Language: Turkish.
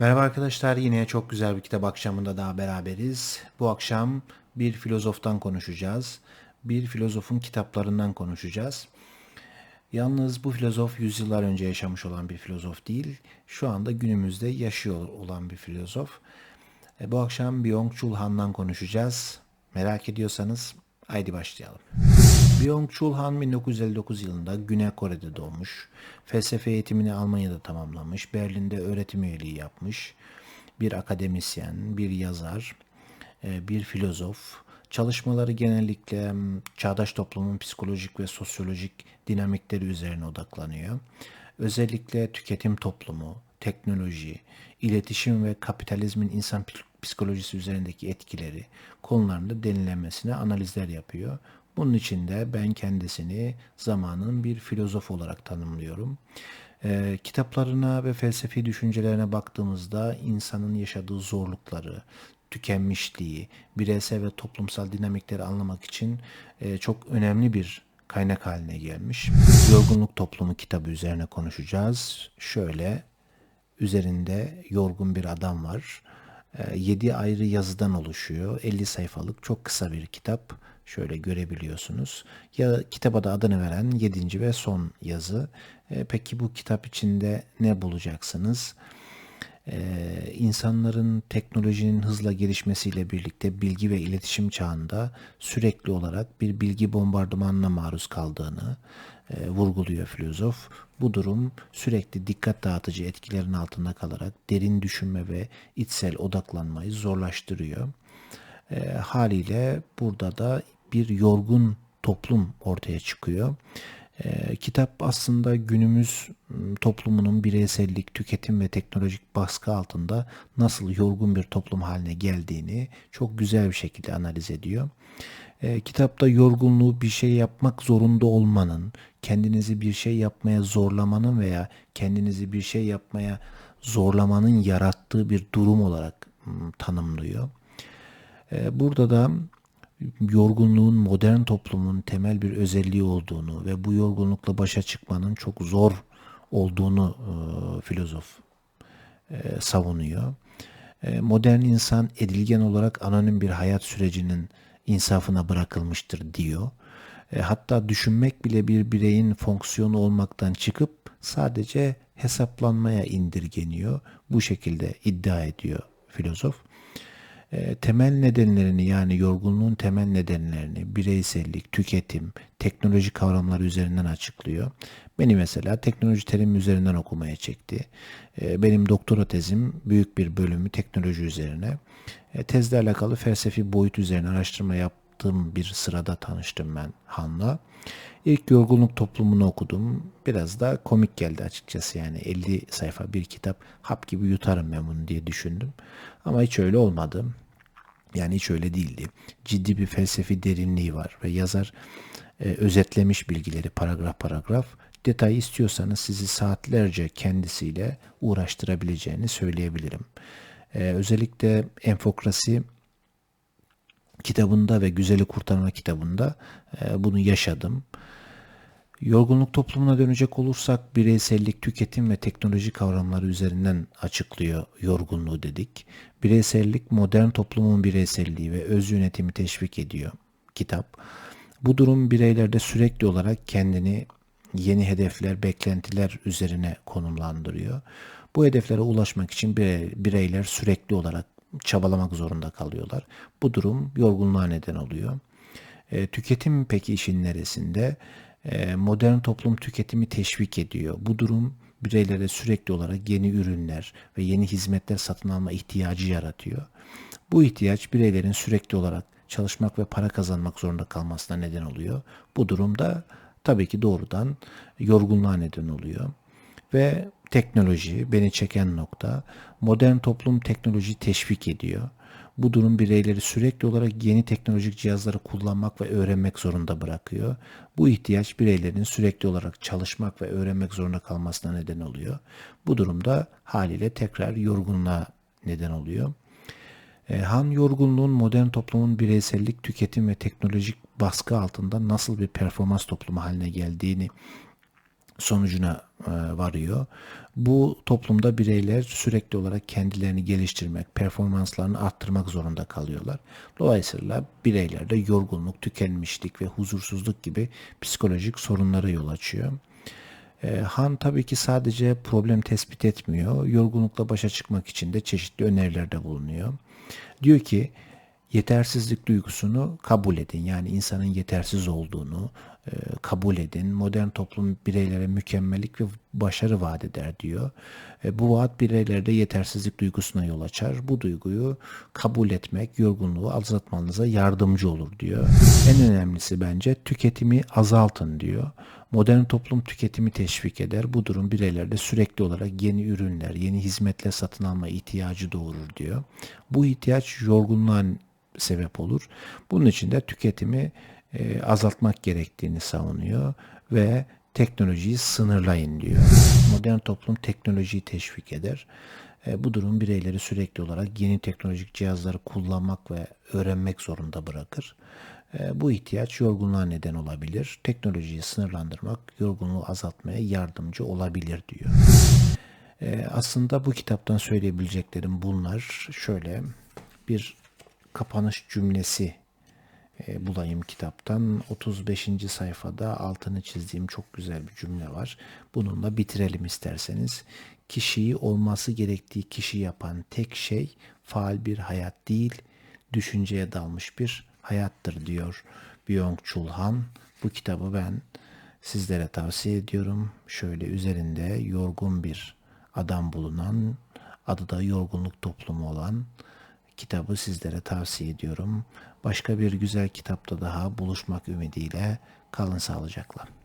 Merhaba arkadaşlar yine çok güzel bir kitap akşamında daha beraberiz. Bu akşam bir filozoftan konuşacağız. Bir filozofun kitaplarından konuşacağız. Yalnız bu filozof yüzyıllar önce yaşamış olan bir filozof değil. Şu anda günümüzde yaşıyor olan bir filozof. E, bu akşam Byung-Chul Han'dan konuşacağız. Merak ediyorsanız haydi başlayalım. Byung-Chul Han 1959 yılında Güney Kore'de doğmuş. Felsefe eğitimini Almanya'da tamamlamış. Berlin'de öğretim üyeliği yapmış. Bir akademisyen, bir yazar, e, bir filozof. Çalışmaları genellikle çağdaş toplumun psikolojik ve sosyolojik dinamikleri üzerine odaklanıyor. Özellikle tüketim toplumu, teknoloji, iletişim ve kapitalizmin insan psikolojisi üzerindeki etkileri konularında denilenmesine analizler yapıyor. Bunun için de ben kendisini zamanın bir filozof olarak tanımlıyorum. E, kitaplarına ve felsefi düşüncelerine baktığımızda insanın yaşadığı zorlukları, tükenmişliği, bireysel ve toplumsal dinamikleri anlamak için e, çok önemli bir kaynak haline gelmiş. Yorgunluk Toplumu kitabı üzerine konuşacağız. Şöyle üzerinde yorgun bir adam var. 7 e, ayrı yazıdan oluşuyor. 50 sayfalık çok kısa bir kitap. Şöyle görebiliyorsunuz. Ya kitaba da adını veren 7. ve son yazı. E, peki bu kitap içinde ne bulacaksınız? Ee, insanların teknolojinin hızla gelişmesiyle birlikte bilgi ve iletişim çağında sürekli olarak bir bilgi bombardımanına maruz kaldığını e, vurguluyor filozof. Bu durum sürekli dikkat dağıtıcı etkilerin altında kalarak derin düşünme ve içsel odaklanmayı zorlaştırıyor. E, haliyle burada da bir yorgun toplum ortaya çıkıyor. E, kitap aslında günümüz ıı, toplumunun bireysellik, tüketim ve teknolojik baskı altında nasıl yorgun bir toplum haline geldiğini çok güzel bir şekilde analiz ediyor. E, kitapta yorgunluğu bir şey yapmak zorunda olmanın, kendinizi bir şey yapmaya zorlamanın veya kendinizi bir şey yapmaya zorlamanın yarattığı bir durum olarak ıı, tanımlıyor. E, burada da yorgunluğun modern toplumun temel bir özelliği olduğunu ve bu yorgunlukla başa çıkmanın çok zor olduğunu e, filozof e, savunuyor. E, modern insan edilgen olarak anonim bir hayat sürecinin insafına bırakılmıştır diyor. E, hatta düşünmek bile bir bireyin fonksiyonu olmaktan çıkıp sadece hesaplanmaya indirgeniyor. Bu şekilde iddia ediyor filozof. E, temel nedenlerini yani yorgunluğun temel nedenlerini bireysellik, tüketim, teknoloji kavramları üzerinden açıklıyor. Beni mesela teknoloji terimi üzerinden okumaya çekti. E, benim doktora tezim büyük bir bölümü teknoloji üzerine. E, tezle alakalı felsefi boyut üzerine araştırma yaptığım bir sırada tanıştım ben Han'la. İlk yorgunluk toplumunu okudum. Biraz da komik geldi açıkçası yani 50 sayfa bir kitap hap gibi yutarım ben bunu diye düşündüm. Ama hiç öyle olmadı. Yani hiç öyle değildi. Ciddi bir felsefi derinliği var ve yazar e, özetlemiş bilgileri paragraf paragraf. Detayı istiyorsanız sizi saatlerce kendisiyle uğraştırabileceğini söyleyebilirim. E, özellikle enfokrasi kitabında ve Güzeli Kurtarma kitabında e, bunu yaşadım. Yorgunluk toplumuna dönecek olursak bireysellik, tüketim ve teknoloji kavramları üzerinden açıklıyor yorgunluğu dedik. Bireysellik modern toplumun bireyselliği ve öz yönetimi teşvik ediyor kitap. Bu durum bireylerde sürekli olarak kendini yeni hedefler, beklentiler üzerine konumlandırıyor. Bu hedeflere ulaşmak için bireyler sürekli olarak çabalamak zorunda kalıyorlar. Bu durum yorgunluğa neden oluyor. E, tüketim peki işin neresinde? E, modern toplum tüketimi teşvik ediyor. Bu durum bireylere sürekli olarak yeni ürünler ve yeni hizmetler satın alma ihtiyacı yaratıyor. Bu ihtiyaç bireylerin sürekli olarak çalışmak ve para kazanmak zorunda kalmasına neden oluyor. Bu durumda tabii ki doğrudan yorgunluğa neden oluyor. Ve teknoloji beni çeken nokta modern toplum teknoloji teşvik ediyor. Bu durum bireyleri sürekli olarak yeni teknolojik cihazları kullanmak ve öğrenmek zorunda bırakıyor. Bu ihtiyaç bireylerin sürekli olarak çalışmak ve öğrenmek zorunda kalmasına neden oluyor. Bu durumda haliyle tekrar yorgunluğa neden oluyor. E, Han yorgunluğun modern toplumun bireysellik, tüketim ve teknolojik baskı altında nasıl bir performans toplumu haline geldiğini sonucuna varıyor. Bu toplumda bireyler sürekli olarak kendilerini geliştirmek, performanslarını arttırmak zorunda kalıyorlar. Dolayısıyla bireylerde yorgunluk, tükenmişlik ve huzursuzluk gibi psikolojik sorunlara yol açıyor. E, Han tabii ki sadece problem tespit etmiyor. Yorgunlukla başa çıkmak için de çeşitli önerilerde bulunuyor. Diyor ki yetersizlik duygusunu kabul edin. Yani insanın yetersiz olduğunu e, kabul edin. Modern toplum bireylere mükemmellik ve başarı vaat eder diyor. E, bu vaat bireylerde yetersizlik duygusuna yol açar. Bu duyguyu kabul etmek yorgunluğu azaltmanıza yardımcı olur diyor. En önemlisi bence tüketimi azaltın diyor. Modern toplum tüketimi teşvik eder. Bu durum bireylerde sürekli olarak yeni ürünler, yeni hizmetler satın alma ihtiyacı doğurur diyor. Bu ihtiyaç yorgunluğa sebep olur. Bunun için de tüketimi e, azaltmak gerektiğini savunuyor ve teknolojiyi sınırlayın diyor. Modern toplum teknolojiyi teşvik eder. E, bu durum bireyleri sürekli olarak yeni teknolojik cihazları kullanmak ve öğrenmek zorunda bırakır. E, bu ihtiyaç yorgunluğa neden olabilir. Teknolojiyi sınırlandırmak yorgunluğu azaltmaya yardımcı olabilir diyor. E, aslında bu kitaptan söyleyebileceklerim bunlar. Şöyle bir kapanış cümlesi e, bulayım kitaptan. 35. sayfada altını çizdiğim çok güzel bir cümle var. Bununla bitirelim isterseniz. Kişiyi olması gerektiği kişi yapan tek şey faal bir hayat değil, düşünceye dalmış bir hayattır diyor Byung-Chul Han. Bu kitabı ben sizlere tavsiye ediyorum. Şöyle üzerinde yorgun bir adam bulunan, adı da yorgunluk toplumu olan kitabı sizlere tavsiye ediyorum. Başka bir güzel kitapta daha buluşmak ümidiyle kalın sağlıcakla.